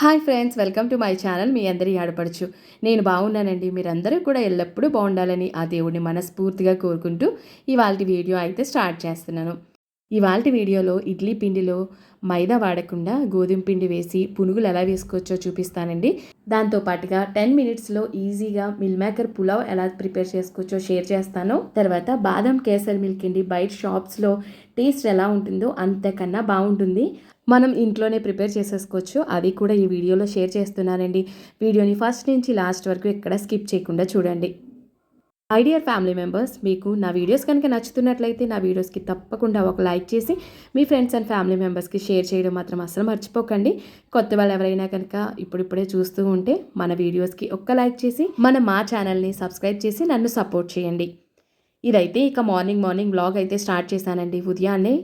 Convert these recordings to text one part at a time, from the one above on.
Hi friends welcome to my channel. మీ అందరి ఆడపడుచు. నేను బాగున్నానండి. మీరందరూ కూడా ఎల్లప్పుడూ బాగుండాలని ఆ దేవుడిని మనస్ఫూర్తిగా కోరుకుంటూ ఇవాళ వీడియో అయితే స్టార్ట్ చేస్తున్నాను. ఇవాళ వీడియోలో ఇడ్లీ పిండిలో మైదా వాడకుండా గోధుమ పిండి వేసి పునుగులు ఎలా వేసుకోవచ్చో చూపిస్తానండి. దాంతో పాటుగా టెన్ మినిట్స్లో ఈజీగా మిల్ మేకర్ పులావ్ ఎలా ప్రిపేర్ చేసుకోవచ్చో షేర్ చేస్తాను. తర్వాత బాదం కేసర్ మిల్క్ అండి. బయట షాప్స్లో టేస్ట్ ఎలా ఉంటుందో అంతకన్నా బాగుంటుంది. మనం ఇంట్లోనే ప్రిపేర్ చేసేసుకోవచ్చు. అది కూడా ఈ వీడియోలో షేర్ చేస్తున్నానండి. వీడియోని ఫస్ట్ నుంచి లాస్ట్ వరకు ఎక్కడ స్కిప్ చేయకుండా చూడండి. ఐడియర్ ఫ్యామిలీ మెంబర్స్ మీకు నా వీడియోస్ కనుక నచ్చుతున్నట్లయితే నా వీడియోస్కి తప్పకుండా ఒక లైక్ చేసి మీ ఫ్రెండ్స్ అండ్ ఫ్యామిలీ మెంబర్స్కి షేర్ చేయడం మాత్రం అసలు మర్చిపోకండి. కొత్త వాళ్ళు ఎవరైనా కనుక ఇప్పుడిప్పుడే చూస్తూ ఉంటే మన వీడియోస్కి ఒక్క లైక్ చేసి మన మా ఛానల్ని సబ్స్క్రైబ్ చేసి నన్ను సపోర్ట్ చేయండి. ఇదైతే ఇక మార్నింగ్ మార్నింగ్ బ్లాగ్ అయితే స్టార్ట్ చేశానండి. ఉదయాన్నే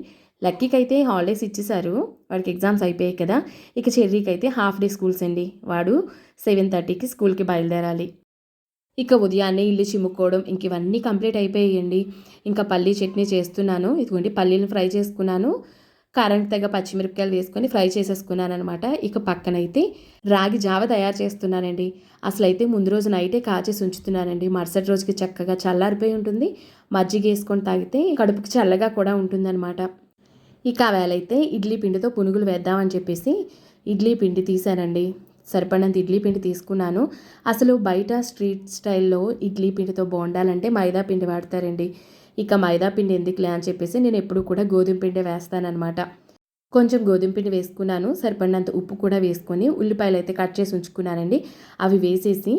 లక్కీకి అయితే హాలిడేస్ ఇచ్చేసారు వాడికి ఎగ్జామ్స్ అయిపోయాయి కదా. ఇక చెర్రీకి అయితే హాఫ్ డే స్కూల్స్ అండి. వాడు సెవెన్ థర్టీకి స్కూల్కి బయలుదేరాలి. ఇక ఉదయాన్నే ఇల్లు చిమ్ముకోవడం ఇంక ఇవన్నీ కంప్లీట్ అయిపోయాయండి. ఇంకా పల్లీ చట్నీ చేస్తున్నాను. ఇదిగోండి పల్లీలను ఫ్రై చేసుకున్నాను. కారానికి తగ్గ పచ్చిమిరపకాయలు వేసుకొని ఫ్రై చేసేసుకున్నాను అనమాట ఇక పక్కనైతే రాగి జావ తయారు చేస్తున్నానండి. అసలు అయితే ముందు రోజు నైటే కాచేసి ఉంచుతున్నానండి మరుసటి రోజుకి చక్కగా చల్లారిపోయి ఉంటుంది. మజ్జిగ వేసుకొని తాగితే కడుపుకి చల్లగా కూడా ఉంటుందన్నమాట. ఇక వేళైతే ఇడ్లీ పిండితో పునుగులు వేద్దామని చెప్పేసి ఇడ్లీ పిండి తీశానండి. సరిపడినంత ఇడ్లీ పిండి తీసుకున్నాను. అసలు బయట స్ట్రీట్ స్టైల్లో ఇడ్లీ పిండితో బోండాలంటే మైదా పిండి వాడతారండి. ఇక మైదా పిండి ఎందుకులే అని చెప్పేసి నేను ఎప్పుడు కూడా గోధుమ పిండి వేస్తానమాట కొంచెం గోధుమ పిండి వేసుకున్నాను. సరిపడినంత ఉప్పు కూడా వేసుకొని ఉల్లిపాయలు అయితే కట్ చేసి ఉంచుకున్నానండి. అవి వేసేసి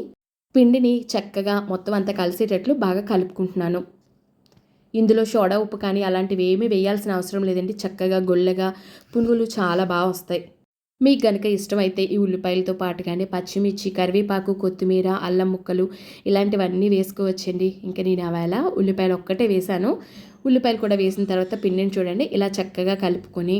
పిండిని చక్కగా మొత్తం అంతా కలిసేటట్లు బాగా కలుపుకుంటున్నాను. ఇందులో సోడా ఉప్పు కానీ అలాంటివి ఏమీ వేయాల్సిన అవసరం లేదండి. చక్కగా గొల్లగా పునుగులు చాలా బాగా వస్తాయి. మీకు కనుక ఇష్టమైతే ఈ ఉల్లిపాయలతో పాటుగానే పచ్చిమిర్చి కరివేపాకు కొత్తిమీర అల్లం ముక్కలు ఇలాంటివన్నీ వేసుకోవచ్చండి. ఇంకా నేను ఆవేళ ఉల్లిపాయలు ఒక్కటే వేశాను. ఉల్లిపాయలు కూడా వేసిన తర్వాత పిండిని చూడండి. ఇలా చక్కగా కలుపుకొని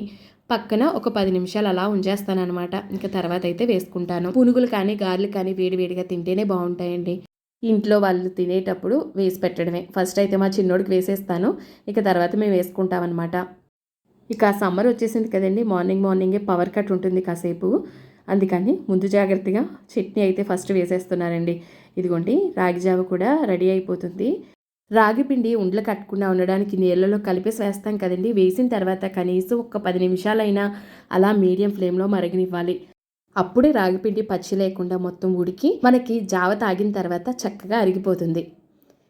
పక్కన ఒక పది నిమిషాలు అలా ఉంచేస్తాను అనమాట ఇంకా తర్వాత అయితే వేసుకుంటాను. పునుగులు కానీ గారెలు కానీ వేడివేడిగా తింటేనే బాగుంటాయండి. ఇంట్లో వాళ్ళు తినేటప్పుడు వేసి పెట్టడమే. ఫస్ట్ అయితే మా చిన్నోడికి వేసేస్తాను. ఇక తర్వాత మేము వేసుకుంటామన్నమాట. ఇక సమ్మర్ వచ్చేసింది కదండి. మార్నింగ్ మార్నింగే పవర్ కట్ ఉంటుంది కాసేపు. అందుకని ముందు జాగ్రత్తగా చట్నీ అయితే ఫస్ట్ వేసేస్తున్నారండి. ఇదిగోండి రాగి జావ కూడా రెడీ అయిపోతుంది. రాగి పిండి ఉండలు కట్టకుండా ఉండడానికి నీళ్ళలో కలిపేసి వేస్తాం కదండి. వేసిన తర్వాత కనీసం ఒక పది నిమిషాలైనా అలా మీడియం ఫ్లేమ్లో మరగనివ్వాలి. అప్పుడే రాగిపిండి పచ్చి లేకుండా మొత్తం ఉడికి మనకి జావ తాగిన తర్వాత చక్కగా అరిగిపోతుంది.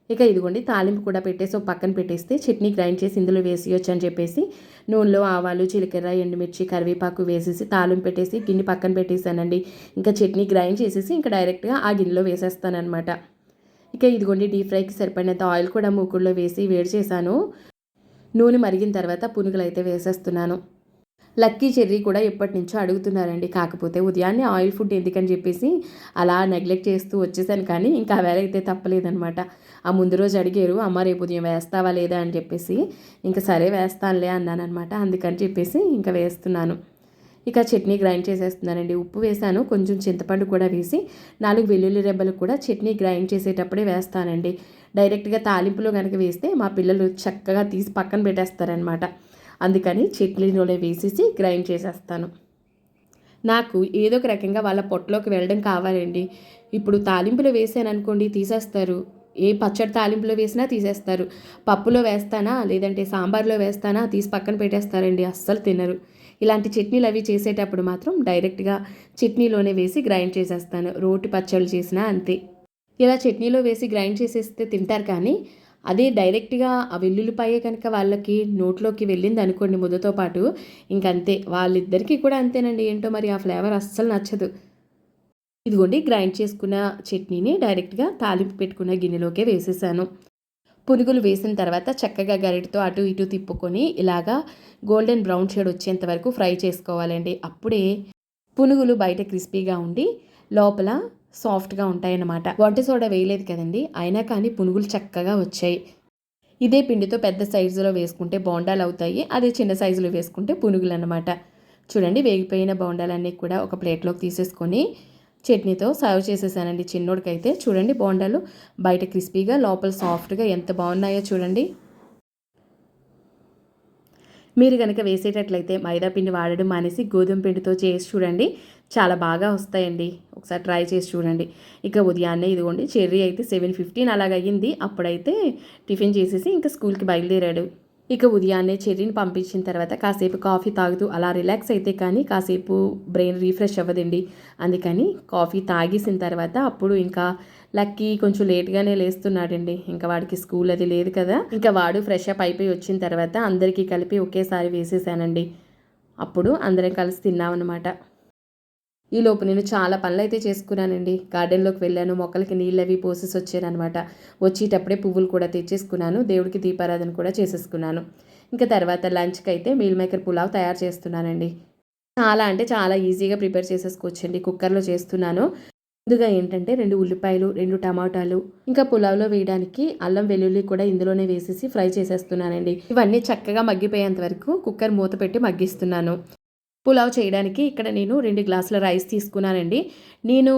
ఇక ఇదిగోండి తాలింపు కూడా పెట్టేసి ఒక పక్కన పెట్టేస్తే చట్నీ గ్రైండ్ చేసి ఇందులో వేసేయచ్చు అని చెప్పేసి నూనెలో ఆవాలు జీలకర్ర ఎండుమిర్చి కరివేపాకు వేసేసి తాలింపు పెట్టేసి గిన్నె పక్కన పెట్టేశానండి. ఇంకా చట్నీ గ్రైండ్ చేసేసి ఇంకా డైరెక్ట్గా ఆ గిన్నెలో వేసేస్తానమాట ఇక ఇదిగోండి డీప్ ఫ్రైకి సరిపడినంత ఆయిల్ కూడా మూకుడులో వేసి వేడి చేశాను. నూనె మరిగిన తర్వాత పునుగులు అయితే వేసేస్తున్నాను. లక్కీ చెర్రీ కూడా ఎప్పటి నుంచో అడుగుతున్నారండి. కాకపోతే ఉదయాన్నే ఆయిల్ ఫుడ్ ఎందుకని చెప్పేసి అలా నెగ్లెక్ట్ చేస్తూ వచ్చేసాను కానీ ఇంకా వేళ అయితే తప్పలేదనమాట ఆ ముందు రోజు అడిగారు అమ్మ రేపు ఉదయం వేస్తావా లేదా? అని చెప్పేసి. ఇంకా సరే వేస్తానులే అన్నానమాట అందుకని చెప్పేసి ఇంకా వేస్తున్నాను. ఇక చట్నీ గ్రైండ్ చేసేస్తున్నానండి. ఉప్పు వేసాను కొంచెం చింతపండు కూడా వేసి నాలుగు వెల్లుల్లి రెబ్బలు కూడా చట్నీ గ్రైండ్ చేసేటప్పుడే వేస్తానండి. డైరెక్ట్గా తాలింపులో కనుక వేస్తే మా పిల్లలు చక్కగా తీసి పక్కన పెట్టేస్తారనమాట అందుకని చట్నీలోనే వేసేసి గ్రైండ్ చేసేస్తాను. నాకు ఏదో ఒక రకంగా వాళ్ళ పొట్టలోకి వెళ్ళడం కావాలండి. ఇప్పుడు తాలింపులో వేసాను అనుకోండి తీసేస్తారు. ఏ పచ్చడి తాలింపులో వేసినా తీసేస్తారు. పప్పులో వేస్తానా లేదంటే సాంబార్లో వేస్తానా తీసి పక్కన పెట్టేస్తారండి అస్సలు తినరు. ఇలాంటి చట్నీలు అవి చేసేటప్పుడు మాత్రం డైరెక్ట్గా చట్నీలోనే వేసి గ్రైండ్ చేసేస్తాను. రోటి పచ్చళ్ళు చేసినా అంతే. ఇలా చట్నీలో వేసి గ్రైండ్ చేసేస్తే తింటారు కానీ అదే డైరెక్ట్గా ఆ వెల్లుల్లిపాయే కనుక వాళ్ళకి నోట్లోకి వెళ్ళింది అనుకోండి ముద్దతో పాటు ఇంకంతే. వాళ్ళిద్దరికీ కూడా అంతేనండి. ఏంటో మరి ఆ ఫ్లేవర్ అస్సలు నచ్చదు. ఇదిగోండి గ్రైండ్ చేసుకున్న చట్నీని డైరెక్ట్గా తాలింపు పెట్టుకున్న గిన్నెలోకే వేసేసాను. పునుగులు వేసిన తర్వాత చక్కగా గరిటతో అటు ఇటు తిప్పుకొని ఇలాగా గోల్డెన్ బ్రౌన్ షేడ్ వచ్చేంత వరకు ఫ్రై చేసుకోవాలండి. అప్పుడే పునుగులు బయట క్రిస్పీగా ఉండి లోపల సాఫ్ట్గా ఉంటాయన్నమాట. వంట సోడా వేయలేదు కదండి అయినా కానీ పునుగులు చక్కగా వచ్చాయి. ఇదే పిండితో పెద్ద సైజులో వేసుకుంటే బోండాలు అవుతాయి అదే చిన్న సైజులో వేసుకుంటే పునుగులు అనమాట చూడండి వేగిపోయిన బోండాలన్నీ కూడా ఒక ప్లేట్లోకి తీసేసుకొని చట్నీతో సర్వ్ చేసేసానండి చిన్నోడికైతే. చూడండి బోండాలు బయట క్రిస్పీగా లోపల సాఫ్ట్గా ఎంత బాగున్నాయో చూడండి. మీరు కనుక వేసేటట్లయితే మైదా పిండి వాడడం మానేసి గోధుమ పిండితో చేసి చూడండి. చాలా బాగా వస్తాయండి. ఒకసారి ట్రై చేసి చూడండి. ఇక ఉదయాన్నే ఇదిగోండి చెర్రీ అయితే సెవెన్ ఫిఫ్టీన్ అలాగయ్యింది. అప్పుడైతే టిఫిన్ చేసేసి ఇంకా స్కూల్కి బయలుదేరాడు. ఇక ఉదయాన్నే చెర్రీని పంపించిన తర్వాత కాసేపు కాఫీ తాగుతూ అలా రిలాక్స్ అయితే కానీ కాసేపు బ్రెయిన్ రీఫ్రెష్ అవ్వదండి. అందుకని కాఫీ తాగేసిన తర్వాత అప్పుడు ఇంకా లక్కీ కొంచెం లేట్గానే లేస్తున్నాడండి. ఇంకా వాడికి స్కూల్ అది లేదు కదా. ఇంకా వాడు ఫ్రెష్ అప్ అయిపోయి వచ్చిన తర్వాత అందరికీ కలిపి ఒకేసారి వేసేసానండి. అప్పుడు అందరం కలిసి తిన్నామన్నమాట. ఈ లోపు నేను చాలా పనులు అయితే చేసుకున్నానండి. గార్డెన్లోకి వెళ్ళాను. మొక్కలకి నీళ్ళు అవి పోసేసి వచ్చానమాట వచ్చేటప్పుడే పువ్వులు కూడా తెచ్చేసుకున్నాను. దేవుడికి దీపారాధన కూడా చేసేసుకున్నాను. ఇంకా తర్వాత లంచ్కి అయితే మీల్ మేకర్ పులావ్ తయారు చేస్తున్నానండి. చాలా అంటే చాలా ఈజీగా ప్రిపేర్ చేసేసుకోవచ్చండి. కుక్కర్లో చేస్తున్నాను. ముందుగా ఏంటంటే రెండు ఉల్లిపాయలు రెండు టమాటాలు ఇంకా పులావ్లో వేయడానికి అల్లం వెల్లుల్లి కూడా ఇందులోనే వేసేసి ఫ్రై చేసేస్తున్నానండి. ఇవన్నీ చక్కగా మగ్గిపోయేంత వరకు కుక్కర్ మూత పెట్టి మగ్గిస్తున్నాను. పులావ్ చేయడానికి ఇక్కడ నేను రెండు గ్లాసుల రైస్ తీసుకున్నానండి. నేను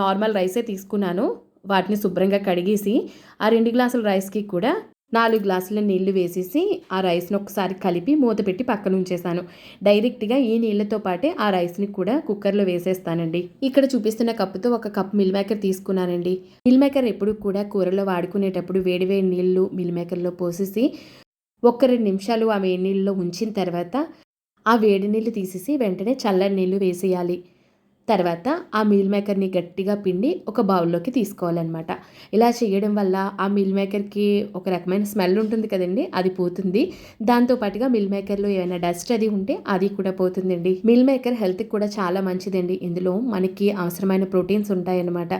నార్మల్ రైసే తీసుకున్నాను. వాటిని శుభ్రంగా కడిగేసి ఆ రెండు గ్లాసుల రైస్కి కూడా నాలుగు గ్లాసుల నీళ్ళు వేసేసి ఆ రైస్ని ఒకసారి కలిపి మూత పెట్టి పక్కన ఉంచేసాను. డైరెక్ట్గా ఈ నీళ్ళతో పాటే ఆ రైస్ని కూడా కుక్కర్లో వేసేస్తానండి. ఇక్కడ చూపిస్తున్న కప్పుతో ఒక కప్ మిల్ మేకర్ తీసుకున్నానండి. మిల్ మేకర్ ఎప్పుడు కూడా కూరలో వాడుకునేటప్పుడు వేడివేడి నీళ్ళు మిల్ మేకర్లో పోసేసి ఒక్క రెండు నిమిషాలు ఆ వేడి నీళ్ళలో ఉంచిన తర్వాత ఆ వేడి నీళ్ళు తీసేసి వెంటనే చల్లని నీళ్ళు వేసేయాలి. తర్వాత ఆ మీల్ మేకర్ని గట్టిగా పిండి ఒక బౌల్లోకి తీసుకోవాలన్నమాట. ఇలా చేయడం వల్ల ఆ మీల్ మేకర్కి ఒక రకమైన స్మెల్ ఉంటుంది కదండి అది పోతుంది. దాంతోపాటుగా మిల్ మేకర్లో ఏమైనా డస్ట్ అది ఉంటే అది కూడా పోతుందండి. మిల్ మేకర్ హెల్త్కి కూడా చాలా మంచిదండి. ఇందులో మనకి అవసరమైన ప్రోటీన్స్ ఉంటాయన్నమాట.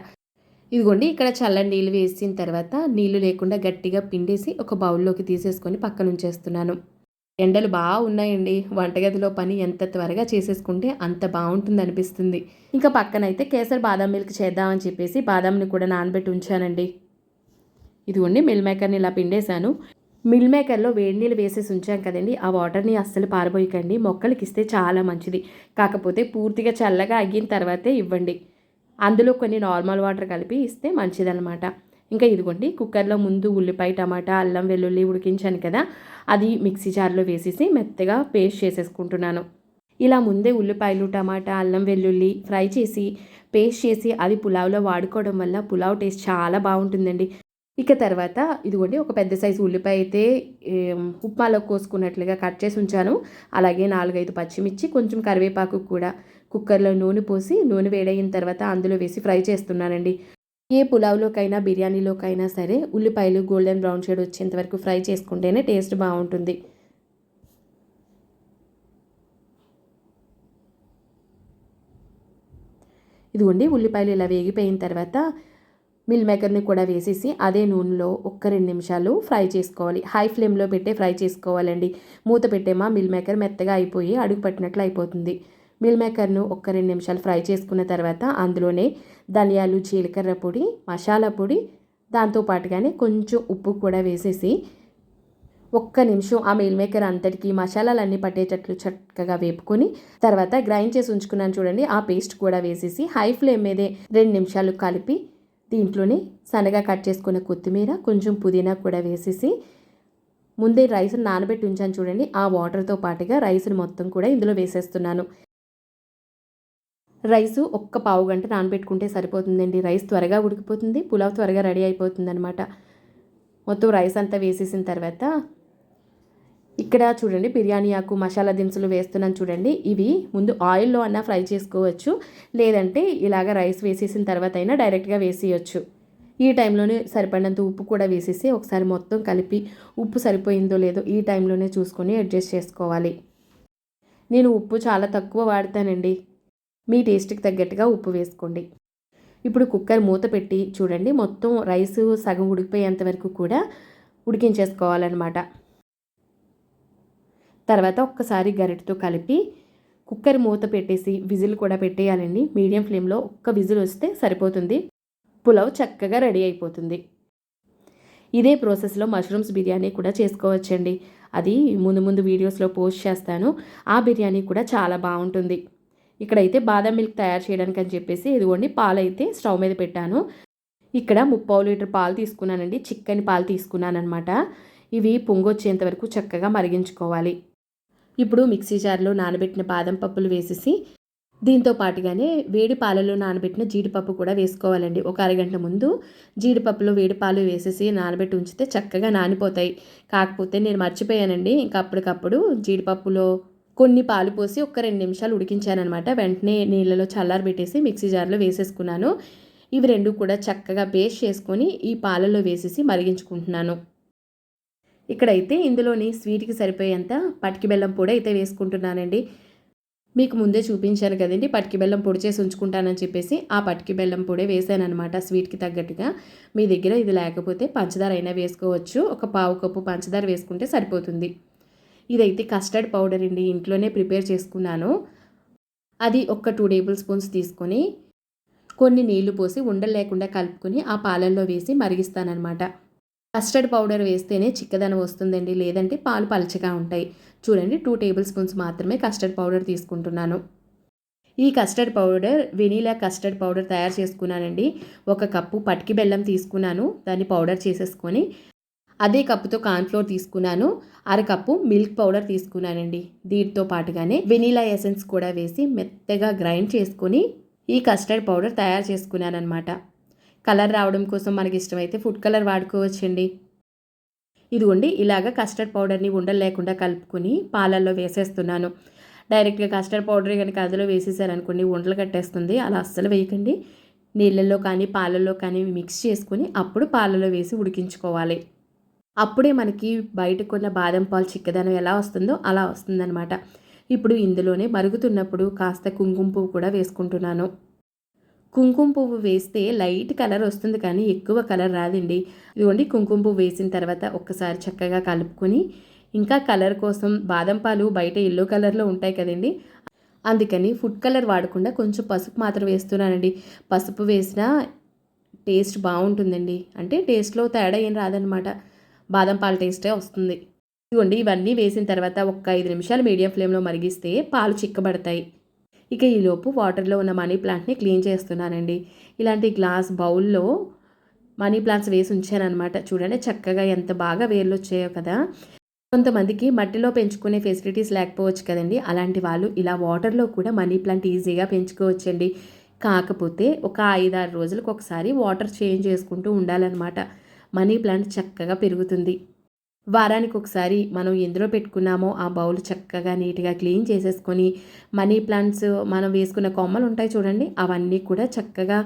ఇదిగోండి ఇక్కడ చల్లని నీళ్ళు వేసిన తర్వాత నీళ్ళు లేకుండా గట్టిగా పిండేసి ఒక బౌల్లోకి తీసేసుకొని పక్కనుంచేస్తున్నాను. ఎండలు బాగా ఉన్నాయండి. వంటగదిలో పని ఎంత త్వరగా చేసేసుకుంటే అంత బాగుంటుంది అనిపిస్తుంది ఇంకా పక్కనైతే కేసరి బాదం మిల్క్ చేద్దామని చెప్పేసి బాదాంని కూడా నానబెట్టి ఉంచానండి. ఇదిగోండి మిల్ మేకర్ని ఇలా పిండేశాను. మిల్ మేకర్లో వేడి నీళ్ళు వేసేసి ఉంచాం కదండి. ఆ వాటర్ని అస్సలు పారబోయకండి. మొక్కలకి ఇస్తే చాలా మంచిది. కాకపోతే పూర్తిగా చల్లగా అగ్గిన తర్వాతే ఇవ్వండి. అందులో కొన్ని నార్మల్ వాటర్ కలిపి ఇస్తే మంచిదన్నమాట. ఇంకా ఇదిగోండి కుక్కర్లో ముందు ఉల్లిపాయ టమాటా అల్లం వెల్లుల్లి ఉడికించాను కదా అది మిక్సీ జార్లో వేసేసి మెత్తగా పేస్ట్ చేసేసుకుంటున్నాను. ఇలా ముందే ఉల్లిపాయలు టమాటా అల్లం వెల్లుల్లి ఫ్రై చేసి పేస్ట్ చేసి అది పులావ్లో వాడుకోవడం వల్ల పులావ్ టేస్ట్ చాలా బాగుంటుందండి. ఇక తర్వాత ఇదిగోండి ఒక పెద్ద సైజు ఉల్లిపాయ అయితే ఉప్మాలో కోసుకున్నట్లుగా కట్ చేసి ఉంచాను. అలాగే నాలుగైదు పచ్చిమిర్చి కొంచెం కరివేపాకు కూడా కుక్కర్లో నూనె పోసి నూనె వేడయిన తర్వాత అందులో వేసి ఫ్రై చేస్తున్నానండి. ఏ పులావ్లోకైనా బిర్యానీలోకైనా సరే ఉల్లిపాయలు గోల్డెన్ బ్రౌన్ షేడ్ వచ్చేంత వరకు ఫ్రై చేసుకుంటేనే టేస్ట్ బాగుంటుంది. ఇదిగోండి ఉల్లిపాయలు ఇలా వేగిపోయిన తర్వాత మిల్ మేకర్ని కూడా వేసేసి అదే నూనెలో ఒక్క రెండు నిమిషాలు ఫ్రై చేసుకోవాలి. హై ఫ్లేమ్లో పెట్టే ఫ్రై చేసుకోవాలండి. మూత పెట్టేమా మిల్ మేకర్ మెత్తగా అయిపోయి అడుగు పట్టినట్లు అయిపోతుంది. మిల్ మేకర్ను ఒక్క రెండు నిమిషాలు ఫ్రై చేసుకున్న తర్వాత అందులోనే ధనియాలు జీలకర్ర పొడి మసాలా పొడి దాంతోపాటుగానే కొంచెం ఉప్పు కూడా వేసేసి ఒక్క నిమిషం ఆ మీల్ మేకర్ అంతటికి మసాలాలన్నీ పట్టేటట్లు చక్కగా వేపుకొని తర్వాత గ్రైండ్ చేసి ఉంచుకున్నాను చూడండి ఆ పేస్ట్ కూడా వేసేసి హై ఫ్లేమ్ మీదే రెండు నిమిషాలు కలిపి దీంట్లోనే సన్నగా కట్ చేసుకున్న కొత్తిమీర కొంచెం పుదీనా కూడా వేసేసి ముందే రైస్ నానబెట్టి ఉంచాను చూడండి ఆ వాటర్తో పాటుగా రైస్ని మొత్తం కూడా ఇందులో వేసేస్తున్నాను. రైసు ఒక్క పావు గంట నానబెట్టుకుంటే సరిపోతుందండి. రైస్ త్వరగా ఉడికిపోతుంది పులావ్ త్వరగా రెడీ అయిపోతుంది అనమాట మొత్తం రైస్ అంతా వేసేసిన తర్వాత ఇక్కడ చూడండి బిర్యానీ ఆకు మసాలా దినుసులు వేస్తున్నాను చూడండి. ఇవి ముందు ఆయిల్లో అన్నా ఫ్రై చేసుకోవచ్చు లేదంటే ఇలాగ రైస్ వేసేసిన తర్వాత అయినా డైరెక్ట్గా వేసేయచ్చు. ఈ టైంలోనే సరిపడినంత ఉప్పు కూడా వేసేసి ఒకసారి మొత్తం కలిపి ఉప్పు సరిపోయిందో లేదో ఈ టైంలోనే చూసుకొని అడ్జస్ట్ చేసుకోవాలి. నేను ఉప్పు చాలా తక్కువ వాడతానండి. మీ టేస్ట్కి తగ్గట్టుగా ఉప్పు వేసుకోండి. ఇప్పుడు కుక్కర్ మూత పెట్టి చూడండి మొత్తం రైస్ సగం ఉడికిపోయేంత వరకు కూడా ఉడికించేసుకోవాలన్నమాట. తర్వాత ఒక్కసారి గరిటతో కలిపి కుక్కర్ మూత పెట్టేసి విజిల్ కూడా పెట్టేయాలండి. మీడియం ఫ్లేమ్లో ఒక్క విజిల్ వస్తే సరిపోతుంది. పులావ్ చక్కగా రెడీ అయిపోతుంది. ఇదే ప్రాసెస్లో మష్రూమ్స్ బిర్యానీ కూడా చేసుకోవచ్చండి. అది ముందు ముందు వీడియోస్లో పోస్ట్ చేస్తాను. ఆ బిర్యానీ కూడా చాలా బాగుంటుంది. ఇక్కడైతే బాదం మిల్క్ తయారు చేయడానికి అని చెప్పేసి ఇదిగోండి పాలు అయితే స్టవ్ మీద పెట్టాను. ఇక్కడ ముప్పావు లీటర్ పాలు తీసుకున్నానండి. చిక్కని పాలు తీసుకున్నాను అనమాట ఇవి పొంగొచ్చేంత వరకు చక్కగా మరిగించుకోవాలి. ఇప్పుడు మిక్సీ జార్లో నానబెట్టిన బాదం పప్పులు వేసేసి దీంతో పాటుగానే వేడి పాలలో నానబెట్టిన జీడిపప్పు కూడా వేసుకోవాలండి. ఒక అరగంట ముందు జీడిపప్పులో వేడి పాలు వేసేసి నానబెట్టి ఉంచితే చక్కగా నానిపోతాయి. కాకపోతే నేను మర్చిపోయానండి. ఇంకా అప్పటికప్పుడు జీడిపప్పులో కొన్ని పాలు పోసి ఒక రెండు నిమిషాలు ఉడికించానమాట వెంటనే నీళ్ళలో చల్లారబెట్టేసి మిక్సీ జార్లో వేసేసుకున్నాను. ఇవి రెండు కూడా చక్కగా పేస్ట్ చేసుకొని ఈ పాలలో వేసేసి మరిగించుకుంటున్నాను. ఇక్కడైతే ఇందులోని స్వీట్కి సరిపోయేంత పటికి బెల్లం పొడి అయితే వేసుకుంటున్నానండి. మీకు ముందే చూపించాను కదండి పటికి బెల్లం పొడి చేసి ఉంచుకుంటానని చెప్పేసి ఆ పటికి బెల్లం పొడి వేసానమాట స్వీట్కి తగ్గట్టుగా. మీ దగ్గర ఇది లేకపోతే పంచదార అయినా వేసుకోవచ్చు. ఒక పావు కప్పు పంచదార వేసుకుంటే సరిపోతుంది. ఇదైతే కస్టర్డ్ పౌడర్ అండి ఇంట్లోనే ప్రిపేర్ చేసుకున్నాను. అది ఒక టూ టేబుల్ స్పూన్స్ తీసుకొని కొన్ని నీళ్ళు పోసి ఉండలు లేకుండా కలుపుకొని ఆ పాలల్లో వేసి మరిగిస్తానమాట కస్టర్డ్ పౌడర్ వేస్తేనే చిక్కదనం వస్తుందండి లేదంటే పాలు పలచగా ఉంటాయి. చూడండి టూ టేబుల్ స్పూన్స్ మాత్రమే కస్టర్డ్ పౌడర్ తీసుకుంటున్నాను. ఈ custard powder vanilla custard powder తయారు చేసుకున్నానండి. ఒక కప్పు పటికి బెల్లం తీసుకున్నాను దాన్ని పౌడర్ చేసేసుకొని అదే కప్పుతో కార్న్ఫ్లోర్ తీసుకున్నాను. అరకప్పు మిల్క్ పౌడర్ తీసుకున్నానండి. దీంతో పాటుగానే వెనీలా ఎసెన్స్ కూడా వేసి మెత్తగా గ్రైండ్ చేసుకొని ఈ కస్టర్డ్ పౌడర్ తయారు చేసుకున్నాను అనమాట కలర్ రావడం కోసం మనకి ఇష్టమైతే ఫుడ్ కలర్ వాడుకోవచ్చండి. ఇదిగోండి ఇలాగ కస్టర్డ్ పౌడర్ని ఉండలు లేకుండా కలుపుకొని పాలల్లో వేసేస్తున్నాను. డైరెక్ట్గా కస్టర్డ్ పౌడర్ కనుక అందులో వేసేసారనుకోండి ఉండలు కట్టేస్తుంది. అలా అస్సలు వేయకండి. నీళ్ళల్లో కానీ పాలల్లో కానీ మిక్స్ చేసుకొని అప్పుడు పాలలో వేసి ఉడికించుకోవాలి. అప్పుడే మనకి బయట కొన్న బాదం పాలు చిక్కదనం ఎలా వస్తుందో అలా వస్తుందన్నమాట. ఇప్పుడు ఇందులోనే మరుగుతున్నప్పుడు కాస్త కుంకుమ పువ్వు కూడా వేసుకుంటున్నాను. కుంకుమ పువ్వు వేస్తే లైట్ కలర్ వస్తుంది కానీ ఎక్కువ కలర్ రాదండి. ఇదిగోండి కుంకుమ పువ్వు వేసిన తర్వాత ఒక్కసారి చక్కగా కలుపుకొని ఇంకా కలర్ కోసం బాదం పాలు బయట ఎల్లో కలర్లో ఉంటాయి కదండి. అందుకని ఫుడ్ కలర్ వాడకుండా కొంచెం పసుపు మాత్రం వేస్తున్నానండి. పసుపు వేసినా టేస్ట్ బాగుంటుందండి. అంటే టేస్ట్లో తేడా ఏం రాదనమాట బాదం పాలు టేస్టే వస్తుంది. ఇదిగోండి ఇవన్నీ వేసిన తర్వాత ఒక ఐదు నిమిషాలు మీడియం ఫ్లేమ్లో మరిగిస్తే పాలు చిక్కబడతాయి. ఇక ఈలోపు వాటర్లో ఉన్న మనీ ప్లాంట్ని క్లీన్ చేస్తున్నానండి. ఇలాంటి గ్లాస్ బౌల్లో మనీ ప్లాంట్స్ వేసి ఉంచానమాట చూడండి చక్కగా ఎంత బాగా వేర్లు వచ్చాయో కదా. కొంతమందికి మట్టిలో పెంచుకునే ఫెసిలిటీస్ లేకపోవచ్చు కదండి. అలాంటి వాళ్ళు ఇలా వాటర్లో కూడా మనీ ప్లాంట్ ఈజీగా పెంచుకోవచ్చండి. కాకపోతే ఒక ఐదారు రోజులకు ఒకసారి వాటర్ చేంజ్ చేసుకుంటూ ఉండాలన్నమాట. మనీ ప్లాంట్ చక్కగా పెరుగుతుంది. వారానికి ఒకసారి మనం ఎందులో పెట్టుకున్నామో ఆ బౌల్ చక్కగా నీట్గా క్లీన్ చేసేసుకొని మనీ ప్లాంట్స్ మనం వేసుకున్న కొమ్మలు ఉంటాయి చూడండి అవన్నీ కూడా చక్కగా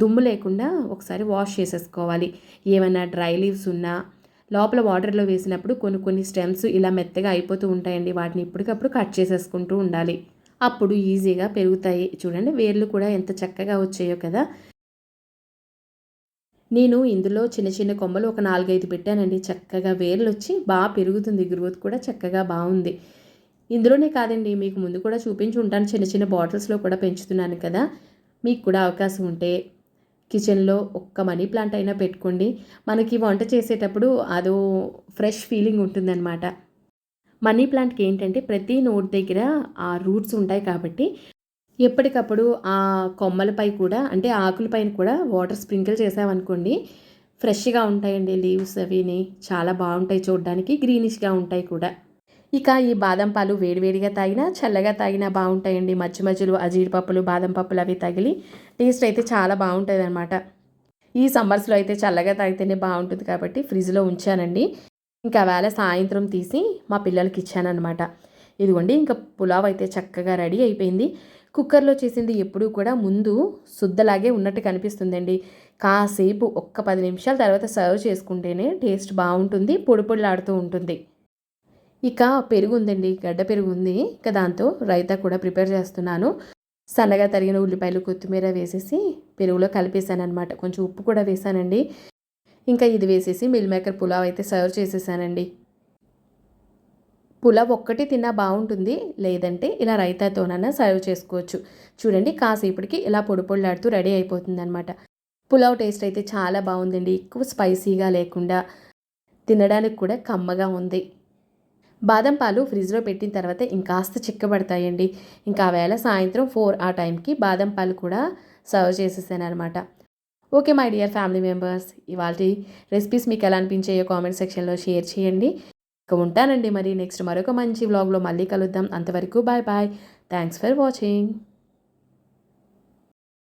దుమ్ము లేకుండా ఒకసారి వాష్ చేసేసుకోవాలి. ఏమైనా డ్రై లీవ్స్ ఉన్నా లోపల వాటర్లో వేసినప్పుడు కొన్ని కొన్ని స్టెమ్స్ ఇలా మెత్తగా అయిపోతూ ఉంటాయండి. వాటిని ఇప్పటికప్పుడు కట్ చేసేసుకుంటూ ఉండాలి. అప్పుడు ఈజీగా పెరుగుతాయి. చూడండి వేర్లు కూడా ఎంత చక్కగా వచ్చాయో కదా. నేను ఇందులో చిన్న చిన్న కొమ్మలు ఒక నాలుగైదు పెట్టానండి. చక్కగా వేర్లు వచ్చి బాగా పెరుగుతుంది. గ్రోత్ కూడా చక్కగా బాగుంది. ఇందులోనే కాదండి మీకు ముందు కూడా చూపించి ఉంటాను. చిన్న చిన్న బాటిల్స్లో కూడా పెంచుతున్నాను కదా. మీకు కూడా అవకాశం ఉంటే కిచెన్లో ఒక్క మనీ ప్లాంట్ అయినా పెట్టుకోండి. మనకి వంట చేసేటప్పుడు అదో ఫ్రెష్ ఫీలింగ్ ఉంటుందన్నమాట. మనీ ప్లాంట్కి ఏంటంటే ప్రతి నోట్ దగ్గర ఆ రూట్స్ ఉంటాయి కాబట్టి ఎప్పటికప్పుడు ఆ కొమ్మలపై కూడా అంటే ఆకులపైన కూడా వాటర్ స్ప్రింకిల్ చేసామనుకోండి ఫ్రెష్గా ఉంటాయండి లీవ్స్ అవిని. చాలా బాగుంటాయి చూడడానికి గ్రీనిష్గా ఉంటాయి కూడా. ఇక ఈ బాదం పాలు వేడివేడిగా తాగినా చల్లగా తాగినా బాగుంటాయండి. మధ్య మధ్యలో ఆ జీడిపప్పులు బాదం పప్పులు అవి తగిలి టేస్ట్ అయితే చాలా బాగుంటుంది అనమాట ఈ సమ్మర్స్లో అయితే చల్లగా తాగితేనే బాగుంటుంది కాబట్టి ఫ్రిడ్జ్లో ఉంచానండి. ఇంకా వేళ సాయంత్రం తీసి మా పిల్లలకి ఇచ్చానమాట ఇదిగోండి ఇంకా పులావ్ అయితే చక్కగా రెడీ అయిపోయింది. కుక్కర్లో చేసింది ఎప్పుడూ కూడా ముందు శుద్ధలాగే ఉన్నట్టు కనిపిస్తుందండి. కాసేపు ఒక్క పది నిమిషాల తర్వాత సర్వ్ చేసుకుంటేనే టేస్ట్ బాగుంటుంది పొడి పొడిలాడుతూ ఉంటుంది. ఇక పెరుగు ఉందండి గడ్డ పెరుగు ఉంది ఇక దాంతో రైతా కూడా ప్రిపేర్ చేస్తున్నాను. సన్నగా తరిగిన ఉల్లిపాయలు కొత్తిమీర వేసేసి పెరుగులో కలిపేశాను అనమాట కొంచెం ఉప్పు కూడా వేసానండి ఇంకా ఇది వేసేసి మిల్ మేకర్ పులావ్ అయితే సర్వ్ చేసేసానండి. పులావ్ ఒక్కటి తిన్నా బాగుంటుంది. లేదంటే ఇలా రైతాతోనైనా సర్వ్ చేసుకోవచ్చు. చూడండి కాసేపటికి ఇలా పొడి పొడిలాడుతూ రెడీ అయిపోతుంది అనమాట పులావ్ టేస్ట్ అయితే చాలా బాగుందండి. ఎక్కువ స్పైసీగా లేకుండా తినడానికి కూడా కమ్మగా ఉంది. బాదం పాలు ఫ్రిడ్జ్లో పెట్టిన తర్వాత ఇంకాస్త చిక్కబడతాయండి. ఇంకా వేళ సాయంత్రం ఫోర్ ఆ టైంకి బాదం పాలు కూడా సర్వ్ చేసేసాను అనమాట okay my dear family members. ఇవాళ రెసిపీస్ మీకు ఎలా అనిపించాయో కామెంట్ సెక్షన్లో షేర్ చేయండి. ఇక ఉంటానండి మరి నెక్స్ట్ మరొక మంచి వ్లాగ్లో మళ్ళీ కలుద్దాం. అంతవరకు bye bye thanks for watching